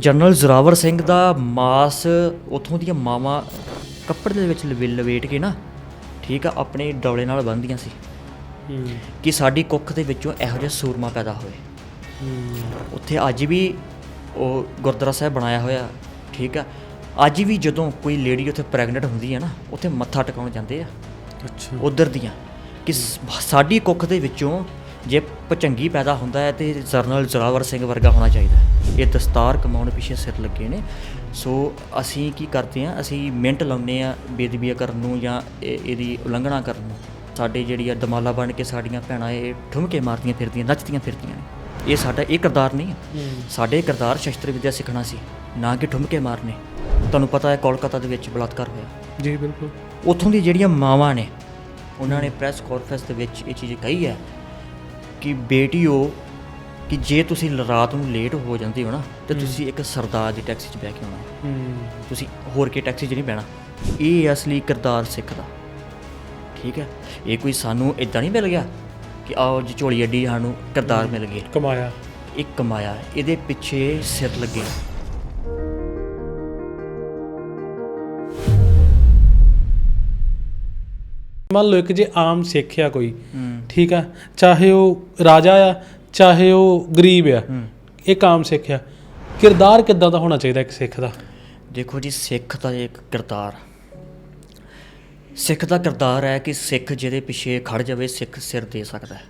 General Zorawar Singh ਦਾ ਮਾਸ ਉਥੋਂ ਦੀਆਂ ਮਾਵਾਂ ਕੱਪੜੇ ਦੇ ਵਿੱਚ ਲਵੇ- ਲਵੇਟ ਕੇ ਨਾ ਠੀਕ ਆ ਆਪਣੇ ਡੌਲੇ ਨਾਲ ਬੰਨ੍ਹਦੀਆਂ ਸੀ। ਹੂੰ। ਕਿ ਸਾਡੀ ਕੁੱਖ ਦੇ ਵਿੱਚੋਂ ਇਹੋ ਜਿਹਾ ਸੂਰਮਾ ਪੈਦਾ ਹੋਵੇ। ਹੂੰ। ਉੱਥੇ ਅੱਜ ਵੀ ਉਹ ਗੁਰਦੁਆਰਾ ਸਾਹਿਬ ਬਣਾਇਆ ਹੋਇਆ ਠੀਕ ਆ। ਅੱਜ ਵੀ ਜਦੋਂ ਕੋਈ ਲੇਡੀ ਉੱਥੇ ਪ੍ਰੈਗਨੈਂਟ ਹੁੰਦੀ ਹੈ ਨਾ ਉੱਥੇ ਮੱਥਾ ਟਿਕਾਉਣ ਜਾਂਦੇ ਆ। ਅੱਛਾ। ਉਧਰ ਦੀਆਂ ਕਿ ਸ- ਸਾਡੀ ਕੁੱਖ ਦੇ ਵਿੱਚੋਂ ਜੇ ਪਚੰਗੀ ਪੈਦਾ ਹੁੰਦਾ ਹੈ ਤੇ ਜਰਨਲ ਜ਼ੋਰਾਵਰ ਸਿੰਘ ਵਰਗਾ ਹੋਣਾ ਚਾਹੀਦਾ ਹੈ। ਇਹ ਦਸਤਾਰ ਕਮਾਉਣ ਪਿੱਛੇ ਸਿਰ ਲੱਗੇ ਨੇ। ਸੋ ਅਸੀਂ ਕੀ ਕਰਦੇ ਆ ਅਸੀਂ ਮਿੰਟ ਲਾਉਂਦੇ ਆ ਬੇਦਬੀਆ ਕਰਨ ਨੂੰ ਜਾਂ ਇਹ- ਇਹਦੀ ਉਲੰਘਣਾ ਕਰਨ ਨੂੰ। ਸਾਡੇ ਜਿਹੜੀ ਆ ਦਮਾਲਾ ਬਣ ਕੇ ਸਾਡੀਆਂ ਭੈਣਾਂ ਇਹ ਠੁਮਕੇ ਮਾਰਦੀਆਂ ਫਿਰਦੀਆਂ ਨੱਚਦੀਆਂ ਫਿਰਦੀਆਂ ਨੇ। ਇਹ ਸਾਡਾ ਇਹ ਕਿਰਦਾਰ ਨਹੀਂ ਹੈ। ਹੂੰ। ਸਾਡੇ ਕਿਰਦਾਰ ਸ਼ਸਤਰ ਵਿਦਿਆ ਸਿੱਖਣਾ ਸੀ ਨਾ ਕਿ ਠੁਮਕੇ ਮਾਰਨੇ। ਤੁਹਾਨੂੰ ਪਤਾ ਹੈ ਕੋਲਕਾਤਾ ਦੇ ਵਿੱਚ ਬਲਾਤਕਾਰ ਹੋਇਆ। ਜੀ ਬਿਲਕੁਲ। ਉੱਥੋਂ ਦੀ ਜਿਹੜੀਆਂ ਮਾਵਾਂ ਨੇ ਉਹਨਾਂ ਨੇ ਪ੍ਰੈਸ ਕਾਨਫਰੰਸ ਦੇ ਵਿੱਚ ਇਹ ਚੀਜ਼ ਕਹੀ ਹੈ ਕਿ ਬੇਟੀਓ ਕਿ ਜੇ ਤੁਸੀਂ ਰਾਤ ਨੂੰ ਲੇਟ ਹੋ ਜਾਂਦੇ ਹੋ ਨਾ ਤੇ ਤੁਸੀਂ ਇੱਕ ਸਰਦਾਰ ਦੀ ਟੈਕਸੀ 'ਚ ਬਹਿ ਕੇ ਆਉਣਾ। ਤੁਸੀਂ ਹੋਰ ਕੇ ਟੈਕਸੀ 'ਚ ਨਹੀਂ ਬਹਿਣਾ। ਇਹ ਅਸਲੀ ਕਿਰਦਾਰ ਸਿੱਖ ਦਾ। ਠੀਕ ਹੈ? ਇਹ ਕੋਈ ਸਾਨੂੰ ਇਦਾਂ ਨਹੀਂ ਮਿਲ ਗਿਆ ਕਿ ਆਓ ਜੀ ਝੋਲੀ ਅੱਡੀ ਸਾਨੂੰ ਕਿਰਦਾਰ ਮਿਲ ਗਏ। ਕਮਾਇਆ। ਇੱਕ ਕਮਾਇਆ। ਇਹਦੇ ਪਿੱਛੇ ਸਿਰ ਲੱਗੇ। ਮੰਨ ਲਓ ਇੱਕ ਜੇ ਆਮ ਸਿੱਖ ਆ ਕੋਈ ਠੀਕ ਆ? ਚਾਹੇ ਉਹ ਰਾਜਾ ਆ ਚਾਹੇ ਉਹ ਗਰੀਬ ਆ। ਹੂੰ। ਇੱਕ ਆਮ ਸਿੱਖ ਆ। ਕਿਰਦਾਰ ਕਿੱਦਾਂ ਦਾ ਹੋਣਾ ਚਾਹੀਦਾ ਇੱਕ ਸਿੱਖ ਦਾ? ਦੇਖੋ ਜੀ ਸਿੱਖ ਦਾ ਇੱਕ ਕਿਰਦਾਰ। ਸਿੱਖ ਦਾ ਕਿਰਦਾਰ ਹੈ ਕਿ ਸਿੱਖ ਜਿਹਦੇ ਪਿੱਛੇ ਖੜ ਜਾਵੇ ਸਿੱਖ ਸਿਰ ਦੇ ਸਕਦਾ ਹੈ।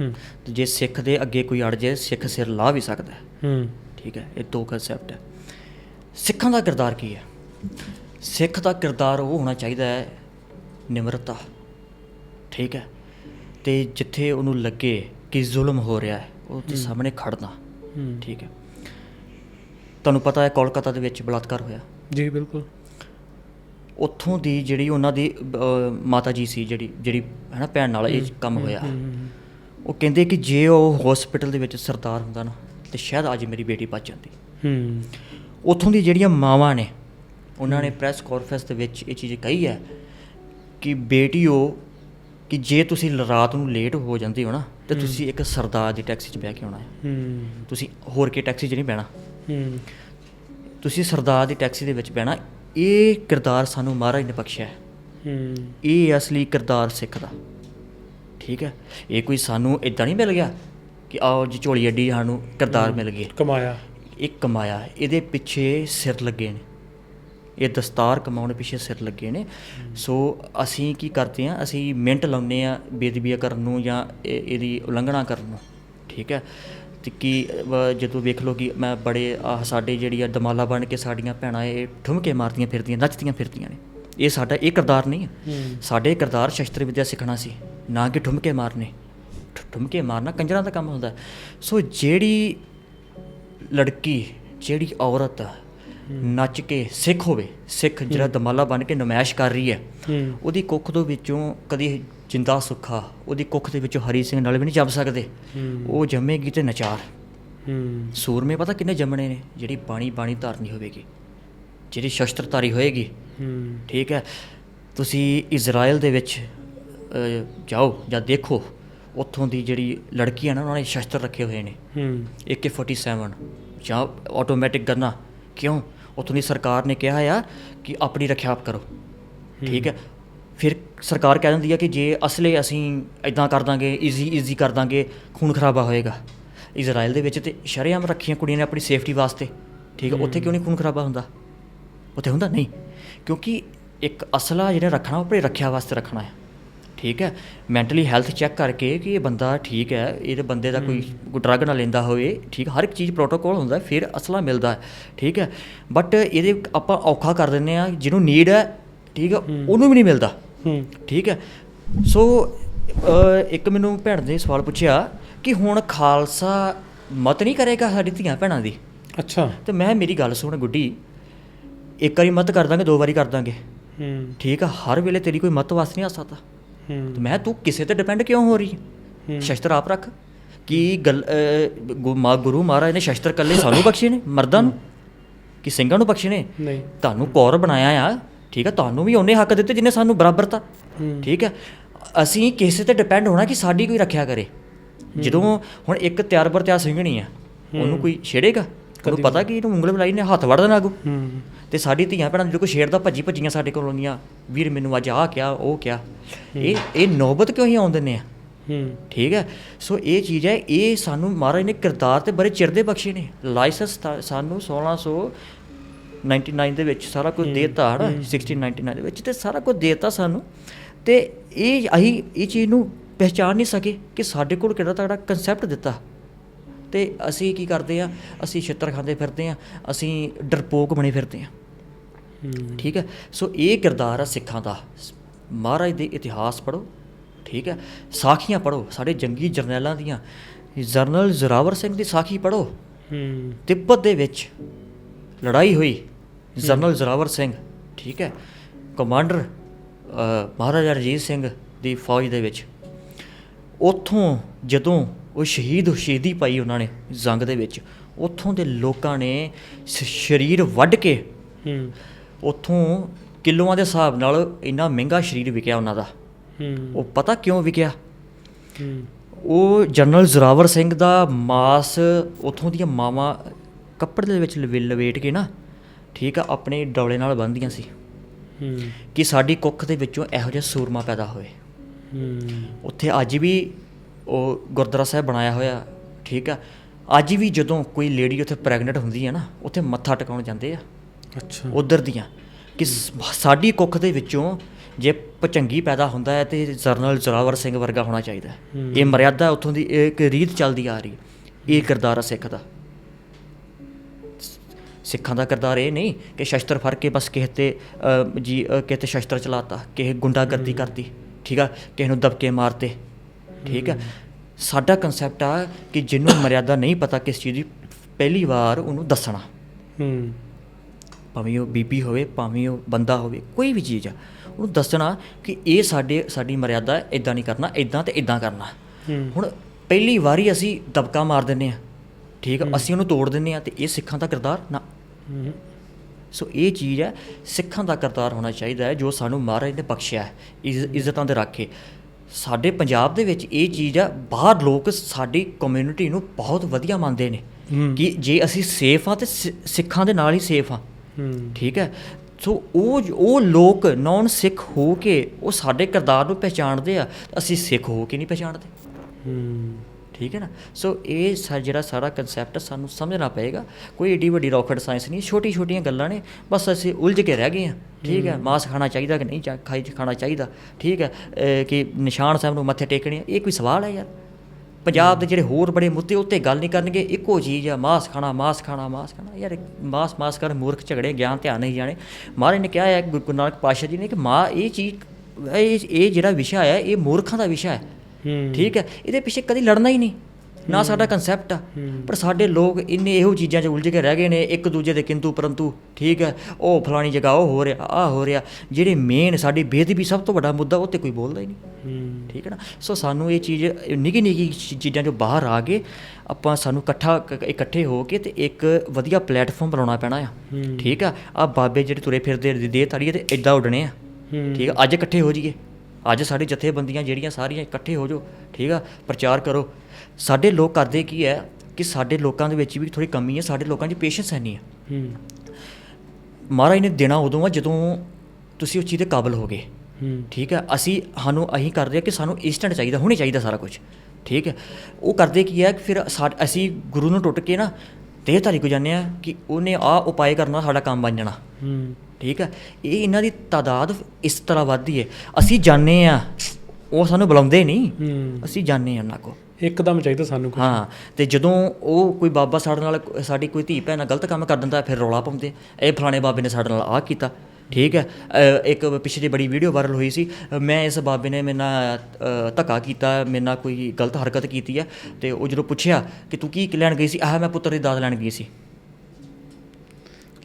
ਹੂੰ। ਤੇ ਜੇ ਸਿੱਖ ਦੇ ਅੱਗੇ ਕੋਈ ਅੜ ਜਾਏ ਸਿੱਖ ਸਿਰ ਲਾ ਵੀ ਸਕਦਾ ਹੈ। ਹੂੰ। ਠੀਕ ਹੈ ਇਹ ਦੋ ਕਨਸੈਪਟ ਹੈ। ਸਿੱਖਾਂ ਦਾ ਕਿਰਦਾਰ ਕੀ ਹੈ? ਸਿੱਖ ਦਾ ਕਿਰਦਾਰ ਉਹ ਹੋਣਾ ਚਾਹੀਦਾ ਹੈ ਨਿਮਰਤਾ। ਠੀਕ ਹੈ ਤੇ ਜਿੱਥੇ ਉਹਨੂੰ ਲੱਗੇ ਕਿ ਜ਼ੁਲਮ ਹੋ ਰਿਹਾ ਹੈ ਉਹਦੇ ਸਾਹਮਣੇ ਖੜਨਾ। ਠੀਕ ਹੈ। ਤੁਹਾਨੂੰ ਪਤਾ ਹੈ ਕੋਲਕਾਤਾ ਦੇ ਵਿੱਚ ਬਲਾਤਕਾਰ ਹੋਇਆ। ਜੀ ਬਿਲਕੁਲ। ਉੱਥੋਂ ਦੀ ਜਿਹੜੀ ਉਹਨਾਂ ਦੀ ਮਾਤਾ ਜੀ ਸੀ ਜਿਹੜੀ ਜਿਹੜੀ ਹੈ ਨਾ ਭੈਣ ਨਾਲ ਇਹ ਕੰਮ ਹੋਇਆ। ਉਹ ਕਹਿੰਦੇ ਕਿ ਜੇ ਉਹ ਹਸਪੀਟਲ ਦੇ ਵਿੱਚ ਸਰਦਾਰ ਹੁੰਦਾ ਨਾ ਤੇ ਸ਼ਾਇਦ ਅੱਜ ਮੇਰੀ ਬੇਟੀ ਬਚ ਜਾਂਦੀ। ਹੂੰ। ਉੱਥੋਂ ਦੀ ਜਿਹੜੀਆਂ ਮਾਵਾਂ ਨੇ ਉਹਨਾਂ ਨੇ ਪ੍ਰੈਸ ਕਾਨਫਰੰਸ ਦੇ ਵਿੱਚ ਇਹ ਚੀਜ਼ ਕਹੀ ਹੈ ਕਿ ਬੇਟੀਓ ਕਿ ਜੇ ਤੁਸੀਂ ਰਾਤ ਨੂੰ ਲੇਟ ਹੋ ਜਾਂਦੇ ਹੋ ਨਾ ਤੇ ਤੁਸੀਂ ਇੱਕ ਸਰਦਾਰ ਦੀ ਟੈਕਸੀ 'ਚ ਬਹਿ ਕੇ ਆਉਣਾ ਹੈ। ਹੂੰ। ਤੁਸੀਂ ਹੋਰ ਕੇ ਟੈਕਸੀ 'ਚ ਨਹੀਂ ਬਹਿਣਾ। ਹੂੰ। ਤੁਸੀਂ ਸਰਦਾਰ ਦੀ ਟੈਕਸੀ ਦੇ ਵਿੱਚ ਬਹਿਣਾ ਇਹ ਕਿਰਦਾਰ ਸਾਨੂੰ ਮਹਾਰਾਜ ਨੇ ਬਖਸ਼ਿਆ ਹੈ। ਹੂੰ। ਇਹ ਅਸਲੀ ਕਿਰਦਾਰ ਸਿੱਖ ਦਾ। ਠੀਕ ਹੈ? ਇਹ ਕੋਈ ਸਾਨੂੰ ਇਦਾਂ ਨਹੀਂ ਮਿਲ ਗਿਆ ਕਿ ਆਓ ਜੀ ਝੋਲੀ ਅੱਡੀ ਸਾਨੂੰ ਕਿਰਦਾਰ ਮਿਲ ਗਏ। ਕਮਾਇਆ। ਇੱਕ ਕਮਾਇਆ। ਇਹਦੇ ਪਿੱਛੇ ਸਿਰ ਲੱਗੇ ਨੇ। ਇਹ ਦਸਤਾਰ ਕਮਾਉਣ ਪਿੱਛੇ ਸਿਰ ਲੱਗੇ ਨੇ। ਸੋ ਅਸੀਂ ਕੀ ਕਰਦੇ ਆ ਅਸੀਂ ਮਿੰਟ ਲਾਉਂਦੇ ਆ ਬੇਦਬੀਆ ਕਰਨ ਨੂੰ ਜਾਂ ਇਹ- ਇਹਦੀ ਉਲੰਘਣਾ ਕਰਨ ਨੂੰ ਠੀਕ ਹੈ? ਤੇ ਕੀ ਜਦੋਂ ਵੇਖ ਲਓ ਕਿ ਮੈਂ ਬੜੇ ਸਾਡੇ ਜਿਹੜੀ ਆ ਦਮਾਲਾ ਬਣ ਕੇ ਸਾਡੀਆਂ ਭੈਣਾਂ ਇਹ ਠੁਮਕੇ ਮਾਰਦੀਆਂ ਫਿਰਦੀਆਂ ਨੱਚਦੀਆਂ ਫਿਰਦੀਆਂ ਨੇ। ਇਹ ਸਾਡਾ ਇਹ ਕਿਰਦਾਰ ਨਹੀਂ ਹੈ। ਸਾਡੇ ਕਿਰਦਾਰ ਸ਼ਸਤਰ ਵਿਦਿਆ ਸਿੱਖਣਾ ਸੀ ਨਾ ਕਿ ਠੁਮਕੇ ਮਾਰਨੇ। ਠੁਮਕੇ ਮਾਰਨਾ ਕੰਜਰਾਂ ਦਾ ਕੰਮ ਹੁੰਦਾ। ਸੋ ਜਿਹੜੀ ਲੜਕੀ ਜਿਹੜੀ ਔਰਤ ਨੱਚ ਕੇ ਸਿੱਖ ਹੋਵੇ ਸਿੱਖ ਜਿਹੜਾ ਦਮਾਲਾ ਬਣ ਕੇ ਨਮਾਇਸ਼ ਕਰ ਰਹੀ ਹੈ ਹੂੰ। ਉਹਦੀ ਕੁੱਖ ਦੇ ਵਿੱਚੋਂ ਕਦੀ ਜਿੰਦਾ ਸੁੱਖਾ ਉਹਦੀ ਕੁੱਖ ਦੇ ਵਿੱਚੋਂ ਹਰੀ ਸਿੰਘ ਨਾਲ ਵੀ ਨਹੀਂ ਜੰਮ ਸਕਦੇ। ਹੂੰ। ਉਹ ਜੰਮੇਗੀ ਤੇ ਨਚਾਰ। ਹੂੰ। ਸੂਰਮੇ ਪਤਾ ਕਿੰਨੇ ਜੰਮਣੇ ਨੇ ਜਿਹੜੀ ਬਾਣੀ ਬਾਣੀ ਧਾਰਨੀ ਹੋਵੇਗੀ ਜਿਹੜੀ ਸ਼ਸਤਰਧਾਰੀ ਹੋਏਗੀ। ਹੂੰ। ਠੀਕ ਹੈ ਤੁਸੀਂ ਇਜ਼ਰਾਈਲ ਦੇ ਵਿੱਚ ਜਾਓ ਜਾਂ ਦੇਖੋ ਉੱਥੋਂ ਦੀ ਜਿਹੜੀ ਲੜਕੀਆਂ ਨੇ ਉਹਨਾਂ ਨੇ ਸ਼ਸਤਰ ਰੱਖੇ ਹੋਏ ਨੇ। ਹੂੰ। AK47 ਜਾਂ ਆਟੋਮੈਟਿਕ ਗੰਨਾ ਕਿਉਂ? ਉੱਥੋਂ ਦੀ ਸਰਕਾਰ ਨੇ ਕਿਹਾ ਆ ਕਿ ਆਪਣੀ ਰੱਖਿਆ ਆਪ ਕਰੋ। ਠੀਕ ਹੈ? ਫਿਰ ਸਰਕਾਰ ਕਹਿ ਦਿੰਦੀ ਹੈ ਕਿ ਜੇ ਅਸਲੇ ਅਸੀਂ ਇਦਾਂ ਕਰ ਦਾਂਗੇ ਈਜ਼ੀ ਈਜ਼ੀ ਕਰ ਦਾਂਗੇ ਖੂਨ ਖਰਾਬਾ ਹੋਏਗਾ। ਇਜ਼ਰਾਈਲ ਦੇ ਵਿੱਚ ਤੇ ਸ਼ਰੇਆਮ ਰੱਖੀਆਂ ਕੁੜੀਆਂ ਨੇ ਆਪਣੀ ਸੇਫਟੀ ਵਾਸਤੇ। ਠੀਕ ਹੈ? ਉੱਥੇ ਕਿਉਂ ਨਹੀਂ ਖੂਨ ਖਰਾਬਾ ਹੁੰਦਾ? ਉੱਥੇ ਹੁੰਦਾ ਨਹੀਂ। ਕਿਉਂਕਿ ਇੱਕ ਅਸਲਾ ਜਿਹੜਾ ਰੱਖਣਾ ਉਹ ਆਪਣੀ ਰੱਖਿਆ ਵਾਸਤੇ ਰੱਖਣਾ ਹੈ ਠੀਕ ਹੈ? ਮੈਂਟਲੀ ਹੈਲਥ ਚੈੱਕ ਕਰਕੇ ਕਿ ਇਹ ਬੰਦਾ ਠੀਕ ਹੈ ਇਹਦੇ ਬੰਦੇ ਦਾ ਕੋਈ ਡਰੱਗ ਨਾ ਲੈਂਦਾ ਹੋਵੇ ਠੀਕ? ਹਰ ਇੱਕ ਚੀਜ਼ ਪ੍ਰੋਟੋਕੋਲ ਹੁੰਦਾ ਫਿਰ ਅਸਲਾ ਮਿਲਦਾ ਠੀਕ ਹੈ? ਬਟ ਇਹਦੇ ਆਪਾਂ ਔਖਾ ਕਰ ਦਿੰਦੇ ਆ ਜਿਹਨੂੰ ਨੀਡ ਹੈ ਠੀਕ ਹੈ? ਉਹਨੂੰ ਵੀ ਨਹੀਂ ਮਿਲਦਾ। ਹੂੰ। ਠੀਕ ਹੈ? ਸੋ ਇੱਕ ਮੈਨੂੰ ਭੈਣ ਨੇ ਸਵਾਲ ਪੁੱਛਿਆ ਕਿ ਹੁਣ ਖਾਲਸਾ ਮਤ ਨਹੀਂ ਕਰੇਗਾ ਸਾਡੀ ਧੀਆਂ ਭੈਣਾਂ ਦੀ? ਅੱਛਾ। ਤੇ ਮੈਂ ਮੇਰੀ ਗੱਲ ਸੁਣ ਗੁੱਡੀ ਇੱਕ ਵਾਰੀ ਮਤ ਕਰ ਦਾਂਗੇ ਦੋ ਵਾਰੀ ਕਰ ਦਾਂਗੇ। ਹੂੰ। ਠੀਕ ਆ ਹਰ ਵੇਲੇ ਤੇਰੀ ਕੋਈ ਮਤ ਵਾਸ ਨਹੀਂ ਆ ਸਕਦਾ। ਤੇ ਮੈਂ ਤੂੰ ਕਿਸੇ ਤੇ ਡਿਪੈਂਡ ਕਿਉਂ ਹੋ ਰਹੀ? ਹੂੰ। ਸ਼ਸਤਰ ਆਪ ਰੱਖ। ਕੀ ਗੱਲ ਮਾ ਗੁਰੂ ਮਹਾਰਾਜ ਨੇ ਸ਼ਸਤਰ ਕੱਲੇ ਸਾਨੂੰ ਬਖਸ਼ੇ ਨੇ? ਮਰਦਾਂ ਨੂੰ? ਕਿ ਸਿੰਘਾਂ ਨੂੰ ਬਖਸ਼ੇ ਨੇ? ਨਹੀਂ। ਤੁਹਾਨੂੰ ਕੌਰ ਬਣਾਇਆ ਆ ਠੀਕ ਆ? ਤੁਹਾਨੂੰ ਵੀ ਉਹਨੇ ਹੱਕ ਦਿੱਤੇ ਜਿੰਨੇ ਸਾਨੂੰ ਬਰਾਬਰਤਾ। ਠੀਕ ਹੈ ਅਸੀਂ ਕਿਸੇ ਤੇ ਡਿਪੈਂਡ ਹੋਣਾ ਕਿ ਸਾਡੀ ਕੋਈ ਰੱਖਿਆ ਕਰੇ। ਜਦੋਂ ਹੁਣ ਇੱਕ ਤਿਆਰ ਬਰ ਤਿਆਰ ਸਿੰਘਣੀ ਆ ਉਹਨੂੰ ਕੋਈ ਛੇੜੇਗਾ? ਉਹਨੂੰ ਪਤਾ ਕਿ ਇਹਨੂੰ ਉਂਗਲ ਬੁਲਾਈ ਨੇ ਹੱਥ ਵੜ ਦੇਣਾ ਅੱਗੋਂ। ਤੇ ਸਾਡੀ ਧੀਆਂ ਭੈਣਾਂ ਜਦੋਂ ਕੋਈ ਸ਼ੇਰ ਦਾ ਭੱਜੀ ਭੱਜੀਆਂ ਸਾਡੇ ਕੋਲ ਆਉਂਦੀਆਂ। ਵੀਰ ਮੈਨੂੰ ਅੱਜ ਆਹ ਕਿਹਾ ਉਹ ਕਿਹਾ। ਇਹ ਇਹ ਨੌਬਤ ਕਿਉਂ ਹੀ ਆਉਣ ਦਿੰਦੇ ਆ? ਹੂੰ। ਠੀਕ ਹੈ? ਸੋ ਇਹ ਚੀਜ਼ ਹੈ ਇਹ ਸਾਨੂੰ ਮਹਾਰਾਜ ਨੇ ਕਿਰਦਾਰ ਤੇ ਬੜੇ ਚਿਰ ਦੇ ਬਖਸ਼ੇ ਨੇ। ਲਾਇਸੈਂਸ ਸਾਨੂੰ 1699 ਦੇ ਵਿੱਚ ਸਾਰਾ ਕੁਝ ਦੇਤਾ ਹਨਾ? 1699 ਦੇ ਵਿੱਚ ਤੇ ਸਾਰਾ ਕੁਝ ਦੇਤਾ ਸਾਨੂੰ। ਤੇ ਇਹ ਅਸੀਂ ਇਹ ਚੀਜ਼ ਨੂੰ ਪਹਿਚਾਨ ਨਹੀਂ ਸਕੇ ਕਿ ਸਾਡੇ ਕੋਲ ਕਿਹੜਾ ਤਗੜਾ ਕਨਸੈਪਟ ਦਿੱਤਾ। ਤੇ ਅਸੀਂ ਕੀ ਕਰਦੇ ਆ ਅਸੀਂ ਛਿੱਤਰ ਖਾਂਦੇ ਫਿਰਦੇ ਆ ਅਸੀਂ ਡਰਪੋਕ ਬਣੇ ਫਿਰਦੇ ਆ। ਹੂੰ। ਠੀਕ ਹੈ? ਸੋ ਇਹ ਕਿਰਦਾਰ ਆ ਸਿੱਖਾਂ ਦਾ। ਮਹਾਰਾਜ ਦੇ ਇਤਿਹਾਸ ਪੜੋ ਠੀਕ ਹੈ? ਸਾਖੀਆਂ ਪੜੋ ਸਾਡੇ ਜੰਗੀ ਜਰਨੈਲਾਂ ਦੀਆਂ। ਜਰਨਲ ਜ਼ੋਰਾਵਰ ਸਿੰਘ ਦੀ ਸਾਖੀ ਪੜੋ ਹੂੰ। ਤਿੱਬਤ ਦੇ ਵਿੱਚ ਲੜਾਈ ਹੋਈ ਜਰਨਲ ਜ਼ੋਰਾਵਰ ਸਿੰਘ ਠੀਕ ਹੈ? ਕਮਾਂਡਰ ਮਹਾਰਾਜਾ ਰਣਜੀਤ ਸਿੰਘ ਦੀ ਫੌਜ ਦੇ ਵਿੱਚ। ਉੱਥੋਂ ਜਦੋਂ ਉਹ ਸ਼ਹੀਦ ਸ਼ਹੀਦੀ ਪਾਈ ਉਹਨਾਂ ਨੇ ਜੰਗ ਦੇ ਵਿੱਚ। ਉੱਥੋਂ ਦੇ ਲੋਕਾਂ ਨੇ ਸ- ਸਰੀਰ ਵੱਢ ਕੇ ਹੂੰ। ਉੱਥੋਂ ਕਿਲੋਆਂ ਦੇ ਹਿਸਾਬ ਨਾਲ ਇੰਨਾ ਮਹਿੰਗਾ ਸਰੀਰ ਵਿਕਿਆ ਉਹਨਾਂ ਦਾ। ਹੂੰ। ਉਹ ਪਤਾ ਕਿਉਂ ਵਿਕਿਆ? ਹੂੰ। ਉਹ ਜਨਰਲ ਜ਼ੋਰਾਵਰ ਸਿੰਘ ਦਾ ਮਾਸ ਉੱਥੋਂ ਦੀਆਂ ਮਾਵਾਂ ਕੱਪੜੇ ਦੇ ਵਿੱਚ ਲਵੇ- ਲਵੇਟ ਕੇ ਨਾ ਠੀਕ ਆ ਆਪਣੇ ਡੌਲੇ ਨਾਲ ਬੰਨ੍ਹਦੀਆਂ ਸੀ। ਹੂੰ। ਕਿ ਸਾਡੀ ਕੁੱਖ ਦੇ ਵਿੱਚੋਂ ਇਹੋ ਜਿਹਾ ਸੂਰਮਾ ਪੈਦਾ ਹੋਵੇ ਹੂੰ। ਉੱਥੇ ਅੱਜ ਵੀ ਉਹ ਗੁਰਦੁਆਰਾ ਸਾਹਿਬ ਬਣਾਇਆ ਹੋਇਆ ਠੀਕ ਆ। ਅੱਜ ਵੀ ਜਦੋਂ ਕੋਈ ਲੇਡੀ ਉੱਥੇ ਪ੍ਰੈਗਨੈਂਟ ਹੁੰਦੀ ਹੈ ਨਾ ਉੱਥੇ ਮੱਥਾ ਟਿਕਾਉਣ ਜਾਂਦੇ ਆ। ਅੱਛਾ। ਉਧਰ ਦੀਆਂ ਕਿ ਸਾਡੀ ਕੁੱਖ ਦੇ ਵਿੱਚੋਂ ਜੇ ਪਚੰਗੀ ਪੈਦਾ ਹੁੰਦਾ ਹੈ ਤੇ ਜਰਨਲ ਜ਼ੋਰਾਵਰ ਸਿੰਘ ਵਰਗਾ ਹੋਣਾ ਚਾਹੀਦਾ। ਇਹ ਮਰਿਆਦਾ ਉੱਥੋਂ ਦੀ ਇੱਕ ਰੀਤ ਚੱਲਦੀ ਆ ਰਹੀ। ਹੈ। ਇਹ ਕਿਰਦਾਰ ਆ ਸਿੱਖ ਦਾ। ਸਿੱਖਾਂ ਦਾ ਕਿਰਦਾਰ ਇਹ ਨਹੀਂ ਕਿ ਸ਼ਸਤਰ ਫੜ ਕੇ ਬਸ ਕਿਸੇ ਤੇ ਜੀ ਕਿਸੇ ਤੇ ਸ਼ਸਤਰ ਚਲਾਤਾ ਕਿਸੇ ਗੁੰਡਾਗਰਦੀ ਕਰਤੀ ਠੀਕ ਆ ਕਿਸੇ ਨੂੰ ਦਬਕੇ ਮਾਰਤੇ। ਠੀਕ ਆ ਸਾਡਾ ਕਨਸੈਪਟ ਆ ਕਿ ਜਿਹਨੂੰ ਮਰਿਆਦਾ ਨਹੀਂ ਪਤਾ ਕਿਸ ਚੀਜ਼ ਦੀ ਪਹਿਲੀ ਵਾਰ ਉਹਨੂੰ ਦੱਸਣਾ। ਹੂੰ। ਭਾਵੇਂ ਉਹ ਬੀਬੀ ਹੋਵੇ ਭਾਵੇਂ ਉਹ ਬੰਦਾ ਹੋਵੇ ਕੋਈ ਵੀ ਚੀਜ਼ ਆ ਉਹਨੂੰ ਦੱਸਣਾ ਕਿ ਇਹ ਸਾਡੇ ਸਾਡੀ ਮਰਿਆਦਾ ਹੈ ਇਦਾਂ ਨਹੀਂ ਕਰਨਾ ਇਦਾਂ ਤੇ ਇਦਾਂ ਕਰਨਾ। ਹੂੰ। ਹੁਣ ਪਹਿਲੀ ਵਾਰੀ ਅਸੀਂ ਦਬਕਾ ਮਾਰ ਦਿੰਨੇ ਆ ਠੀਕ ਅਸੀਂ ਉਹਨੂੰ ਤੋੜ ਦਿੰਨੇ ਆ ਤੇ ਇਹ ਸਿੱਖਾਂ ਦਾ ਕਿਰਦਾਰ ਨਾ। ਹੂੰ। ਸੋ ਇਹ ਚੀਜ਼ ਹੈ ਸਿੱਖਾਂ ਦਾ ਕਿਰਦਾਰ ਹੋਣਾ ਚਾਹੀਦਾ ਹੈ ਜੋ ਸਾਨੂੰ ਮਹਾਰਾਜ ਨੇ ਬਖਸ਼ਿਆ ਹੈ ਇੱਜ਼- ਇੱਜ਼ਤਾਂ ਦੇ ਰੱਖੇ। ਸਾਡੇ ਪੰਜਾਬ ਦੇ ਵਿੱਚ ਇਹ ਚੀਜ਼ ਆ ਬਾਹਰ ਲੋਕ ਸਾਡੀ ਕਮਿਊਨਿਟੀ ਨੂੰ ਬਹੁਤ ਵਧੀਆ ਮੰਨਦੇ ਨੇ ਕਿ ਜੇ ਅਸੀਂ ਸੇਫ ਆ ਤੇ ਸਿੱਖਾਂ ਦੇ ਨਾਲ ਹੀ ਸੇਫ ਆ ਹੂੰ। ਠੀਕ ਹੈ? ਸੋ ਉਹ ਉਹ ਲੋਕ ਨੌਨ ਸਿੱਖ ਹੋ ਕੇ ਉਹ ਸਾਡੇ ਕਿਰਦਾਰ ਨੂੰ ਪਹਿਚਾਣਦੇ ਆ ਅਸੀਂ ਸਿੱਖ ਹੋ ਕੇ ਨਹੀਂ ਪਹਿਚਾਣਦੇ। ਹੂੰ। ਠੀਕ ਹੈ ਨਾ? ਸੋ ਇਹ ਜਿਹੜਾ ਸਾਰਾ ਕਨਸੈਪਟ ਸਾਨੂੰ ਸਮਝਣਾ ਪਏਗਾ। ਕੋਈ ਏਡੀ ਵੱਡੀ ਰਾਕਟ ਸਾਇੰਸ ਨਹੀਂ ਛੋਟੀ ਛੋਟੀਆਂ ਗੱਲਾਂ ਨੇ ਬਸ ਅਸੀਂ ਉਲਝ ਕੇ ਰਹਿ ਗਏ ਹਾਂ। ਠੀਕ ਹੈ? ਮਾਸ ਖਾਣਾ ਚਾਹੀਦਾ ਕਿ ਨਹੀਂ? ਖਾਈ ਖਾਣਾ ਚਾਹੀਦਾ। ਠੀਕ ਹੈ? ਕਿ ਨਿਸ਼ਾਨ ਸਾਹਿਬ ਨੂੰ ਮੱਥੇ ਟੇਕਣੇ ਇਹ ਕੋਈ ਸਵਾਲ ਹੈ ਯਾਰ? ਪੰਜਾਬ ਦੇ ਜਿਹੜੇ ਹੋਰ ਬੜੇ ਮੁੱਦੇ ਉੱਤੇ ਗੱਲ ਨਹੀਂ ਕਰਨਗੇ ਇੱਕੋ ਚੀਜ਼ ਆ ਮਾਸ ਖਾਣਾ ਮਾਸ ਖਾਣਾ ਮਾਸ ਖਾਣਾ। ਯਾਰ ਮਾਸ ਮਾਸ ਕਰ ਮੂਰਖ ਝਗੜੇ ਗਿਆਨ ਧਿਆਨ ਨਹੀਂ ਜਾਣੇ। ਮਹਾਰਾਜ ਨੇ ਕਿਹਾ ਹੈ ਗੁਰੂ ਨਾਨਕ ਪਾਤਸ਼ਾਹ ਜੀ ਨੇ ਕਿ ਮਾਂ ਇਹ ਚੀਜ਼ ਇਹ ਜਿਹੜਾ ਵਿਸ਼ਾ ਹੈ ਇਹ ਮੂਰਖਾਂ ਦਾ ਵਿਸ਼ਾ ਹੂੰ। ਠੀਕ ਹੈ? ਇਹਦੇ ਪਿੱਛੇ ਕਦੀ ਲੜਨਾ ਹੀ ਨਹੀਂ। ਨਾ ਸਾਡਾ ਕਨਸੈਪਟ ਆ। ਪਰ ਸਾਡੇ ਲੋਕ ਇੰਨੇ ਇਹੋ ਚੀਜ਼ਾਂ 'ਚ ਉਲਝ ਕੇ ਰਹਿ ਗਏ ਨੇ ਇੱਕ ਦੂਜੇ ਦੇ ਕਿੰਤੂ ਪਰੰਤੂ ਠੀਕ ਹੈ? ਉਹ ਫਲਾਣੀ ਜਗ੍ਹਾ ਉਹ ਹੋ ਰਿਹਾ ਆ ਹੋ ਰਿਹਾ। ਜਿਹੜੇ ਮੇਨ ਸਾਡੀ ਬੇਅਦਬੀ ਸਭ ਤੋਂ ਵੱਡਾ ਮੁੱਦਾ ਉਹ ਤੇ ਕੋਈ ਬੋਲਦਾ ਹੀ ਨਹੀਂ। ਠੀਕ ਹੈ ਨਾ? ਸੋ ਸਾਨੂੰ ਇਹ ਚੀਜ਼ ਨਿੱਕੀ ਨਿੱਕੀ ਚੀਜ਼ਾਂ ਚੋਂ ਬਾਹਰ ਆ ਕੇ ਆਪਾਂ ਸਾਨੂੰ ਇਕੱਠਾ ਇਕੱਠੇ ਹੋ ਕੇ ਤੇ ਇੱਕ ਵਧੀਆ ਪਲੇਟਫਾਰਮ ਬਣਾਉਣਾ ਪੈਣਾ ਆ। ਠੀਕ ਆ? ਆ ਬਾਬੇ ਜਿਹੜੇ ਤੁਰੇ ਫਿਰਦੇ ਦੇ ਤਾੜੀਏ ਤੇ ਇਦਾਂ ਉੱਡਣੇ ਆ। ਠੀਕ ਆ? ਅੱਜ ਇਕੱਠੇ ਹੋ ਜਾਈਏ। ਅੱਜ ਸਾਡੀ ਜਥੇਬੰਦੀਆਂ ਜਿਹੜੀਆਂ ਸਾਰੀਆਂ ਇਕੱਠੇ ਹੋ ਜਾਓ ਠੀਕ ਆ ਪ੍ਰਚਾਰ ਕਰੋ। ਸਾਡੇ ਲੋਕ ਕਰਦੇ ਕੀ ਹੈ ਕਿ ਸਾਡੇ ਲੋਕਾਂ ਦੇ ਵਿੱਚ ਵੀ ਥੋੜੀ ਕਮੀ ਹੈ ਸਾਡੇ ਲੋਕਾਂ 'ਚ ਪੇਸ਼ੈਂਸ ਹੈ ਨਹੀਂ ਹੈ। ਹੂੰ। ਮਹਾਰਾਜ ਨੇ ਦੇਣਾ ਉਦੋਂ ਆ ਜਦੋਂ ਤੁਸੀਂ ਉਸ ਚੀਜ਼ ਦੇ ਕਾਬਿਲ ਹੋਗੇ। ਹੂੰ। ਠੀਕ ਹੈ ਅਸੀਂ ਸਾਨੂੰ ਅਸੀਂ ਕਰਦੇ ਆ ਕਿ ਸਾਨੂੰ ਇਨਸਟੈਂਟ ਚਾਹੀਦਾ ਹੁਣੇ ਚਾਹੀਦਾ ਸਾਰਾ ਕੁਝ ਠੀਕ ਹੈ ਉਹ ਕਰਦੇ ਕੀ ਹੈ ਕਿ ਫਿਰ ਅਸੀਂ ਗੁਰੂ ਨੂੰ ਟੁੱਟ ਕੇ ਨਾ ਦੇਹਧਾਰੀ ਕੋ ਜਾਂਦੇ ਆ ਕਿ ਉਹਨੇ ਆ ਉਪਾਏ ਕਰਨਾ ਸਾਡਾ ਕੰਮ ਬਣ ਜਾਣਾ। ਹੂੰ। ਠੀਕ ਹੈ ਇਹ ਇਹਨਾਂ ਦੀ ਤਾਦਾਦ ਇਸ ਤਰ੍ਹਾਂ ਵੱਧਦੀ ਹੈ ਅਸੀਂ ਜਾਣਦੇ ਆ ਉਹ ਸਾਨੂੰ ਬੁਲਾਉਂਦੇ ਨਹੀਂ। ਅਸੀਂ ਜਾਣਦੇ ਆ ਉਹਨਾਂ ਕੋ ਇੱਕਦਮ ਚਾਹੀਦਾ ਸਾਨੂੰ ਕੁਛ। ਹਾਂ ਤੇ ਜਦੋਂ ਉਹ ਕੋਈ ਬਾਬਾ ਸਾਡੇ ਨਾਲ ਸਾਡੀ ਕੋਈ ਧੀ ਭੈਣ ਨਾਲ ਗਲਤ ਕੰਮ ਕਰ ਦਿੰਦਾ ਫਿਰ ਰੌਲਾ ਪਾਉਂਦੇ। ਇਹ ਫਲਾਣੇ ਬਾਬੇ ਨੇ ਸਾਡੇ ਨਾਲ ਆਹ ਕੀਤਾ। ਠੀਕ ਹੈ ਇੱਕ ਪਿਛਲੀ ਬੜੀ ਵੀਡੀਓ ਵਾਇਰਲ ਹੋਈ ਸੀ। ਮੈਂ ਇਸ ਬਾਬੇ ਨੇ ਮੇਰੇ ਨਾਲ ਧੱਕਾ ਕੀਤਾ ਮੇਰੇ ਨਾਲ ਕੋਈ ਗਲਤ ਹਰਕਤ ਕੀਤੀ ਹੈ ਤੇ ਉਹ ਜਦੋਂ ਪੁੱਛਿਆ ਕਿ ਤੂੰ ਕੀ ਲੈਣ ਗਈ ਸੀ? ਆਹ ਮੈਂ ਪੁੱਤਰ ਦੀ ਦਾਤ ਲੈਣ ਗਈ ਸੀ।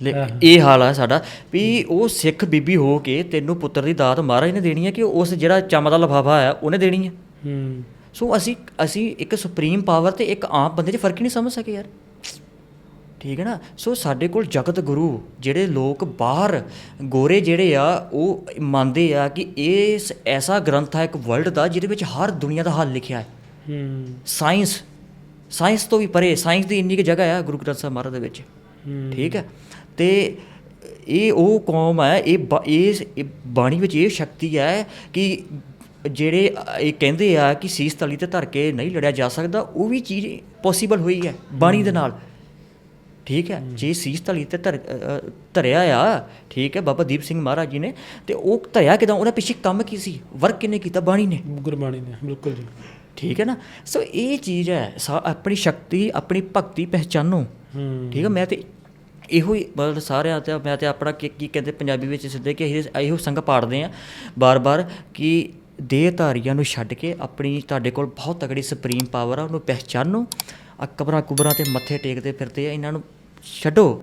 ਲੈ। ਇਹ ਹਾਲ ਆ ਸਾਡਾ ਵੀ ਉਹ ਸਿੱਖ ਬੀਬੀ ਹੋ ਕੇ ਤੈਨੂੰ ਪੁੱਤਰ ਦੀ ਦਾਤ ਮਹਾਰਾਜ ਨੇ ਦੇਣੀ ਹੈ ਕਿ ਉਸ ਜਿਹੜਾ ਚੰਮ ਦਾ ਲਫਾਫਾ ਆ ਉਹਨੇ ਦੇਣੀ ਹੈ ਹੂੰ। ਸੋ ਅਸੀਂ ਅਸੀਂ ਇੱਕ ਸੁਪਰੀਮ ਪਾਵਰ ਤੇ ਇੱਕ ਆਮ ਬੰਦੇ 'ਚ ਫ਼ਰਕ ਹੀ ਨਹੀਂ ਸਮਝ ਸਕੇ ਯਾਰ। ਠੀਕ ਹੈ ਨਾ? ਸੋ ਸਾਡੇ ਕੋਲ ਜਗਤ ਗੁਰੂ ਜਿਹੜੇ ਲੋਕ ਬਾਹਰ ਗੋਰੇ ਜਿਹੜੇ ਆ ਉਹ ਮੰਨਦੇ ਆ ਕਿ ਇਹ ਐਸਾ ਗ੍ਰੰਥ ਹੈ ਇੱਕ ਵਰਲਡ ਦਾ ਜਿਹਦੇ ਵਿੱਚ ਹਰ ਦੁਨੀਆ ਦਾ ਹੱਲ ਲਿਖਿਆ ਹੈ। ਹੂੰ। ਸਾਇੰਸ ਸਾਇੰਸ ਤੋਂ ਵੀ ਪਰੇ ਸਾਇੰਸ ਦੀ ਇੰਨੀ ਕੁ ਜਗ੍ਹਾ ਆ ਗੁਰੂ ਗ੍ਰੰਥ ਸਾਹਿਬ ਮਹਾਰਾਜ ਦੇ ਵਿੱਚ। ਠੀਕ ਹੈ? ਤੇ ਇਹ ਉਹ ਕੌਮ ਹੈ ਇਹ ਬ- ਇਸ ਬਾਣੀ ਵਿੱਚ ਇਹ ਸ਼ਕਤੀ ਹੈ ਕਿ ਜਿਹੜੇ ਇਹ ਕਹਿੰਦੇ ਆ ਕਿ ਸੀਸ ਤਲੀ ਤੇ ਧਰ ਕੇ ਨਹੀਂ ਲੜਿਆ ਜਾ ਸਕਦਾ ਉਹ ਵੀ ਚੀਜ਼ ਪੋਸੀਬਲ ਹੋਈ ਹੈ ਬਾਣੀ ਦੇ ਨਾਲ। ਠੀਕ ਹੈ ਜੇ ਸੀਸ ਤਲੀ ਤੇ ਧਰਿਆ ਆ ਠੀਕ ਹੈ ਬਾਬਾ ਦੀਪ ਸਿੰਘ ਮਹਾਰਾਜ ਜੀ ਨੇ ਤੇ ਉਹ ਧਰਿਆ ਕਿਦਾਂ ਉਹਨਾਂ ਪਿੱਛੇ ਕੰਮ ਕੀ ਸੀ? ਵਰਕ ਕਿਨੇ ਕੀਤਾ? ਬਾਣੀ ਨੇ। ਗੁਰਬਾਣੀ ਨੇ ਬਿਲਕੁਲ ਜੀ। ਠੀਕ ਹੈ ਨਾ? ਸੋ ਇਹ ਚੀਜ਼ ਹੈ ਆਪਣੀ ਸ਼ਕਤੀ ਆਪਣੀ ਭਗਤੀ ਪਹਿਚਾਨੋ। ਠੀਕ ਹੈ ਮੈਂ ਤੇ ਇਹੋ ਹੀ ਮਤਲਬ ਸਾਰਿਆਂ ਤੇ ਮੈਂ ਤੇ ਆਪਣਾ ਕੀ ਕੀ ਕਹਿੰਦੇ ਪੰਜਾਬੀ ਵਿੱਚ ਸਿੱਧੇ ਕਿ ਇਹੋ ਸੰਗ ਪਾੜਦੇ ਆ ਬਾਰ-ਬਾਰ ਕਿ ਦੇਹਧਾਰੀਆਂ ਨੂੰ ਛੱਡ ਕੇ ਆਪਣੀ ਤੁਹਾਡੇ ਕੋਲ ਬਹੁਤ ਤਕੜੀ ਸੁਪਰੀਮ ਪਾਵਰ ਆ, ਉਹਨੂੰ ਪਹਿਚਾਨੋ ਆ ਕਬਰਾਂ ਕੁਬਰਾਂ ਤੇ ਮੱਥੇ ਟੇਕਦੇ ਫਿਰਦੇ ਆ, ਇਹਨਾਂ ਨੂੰ ਛੱਡੋ।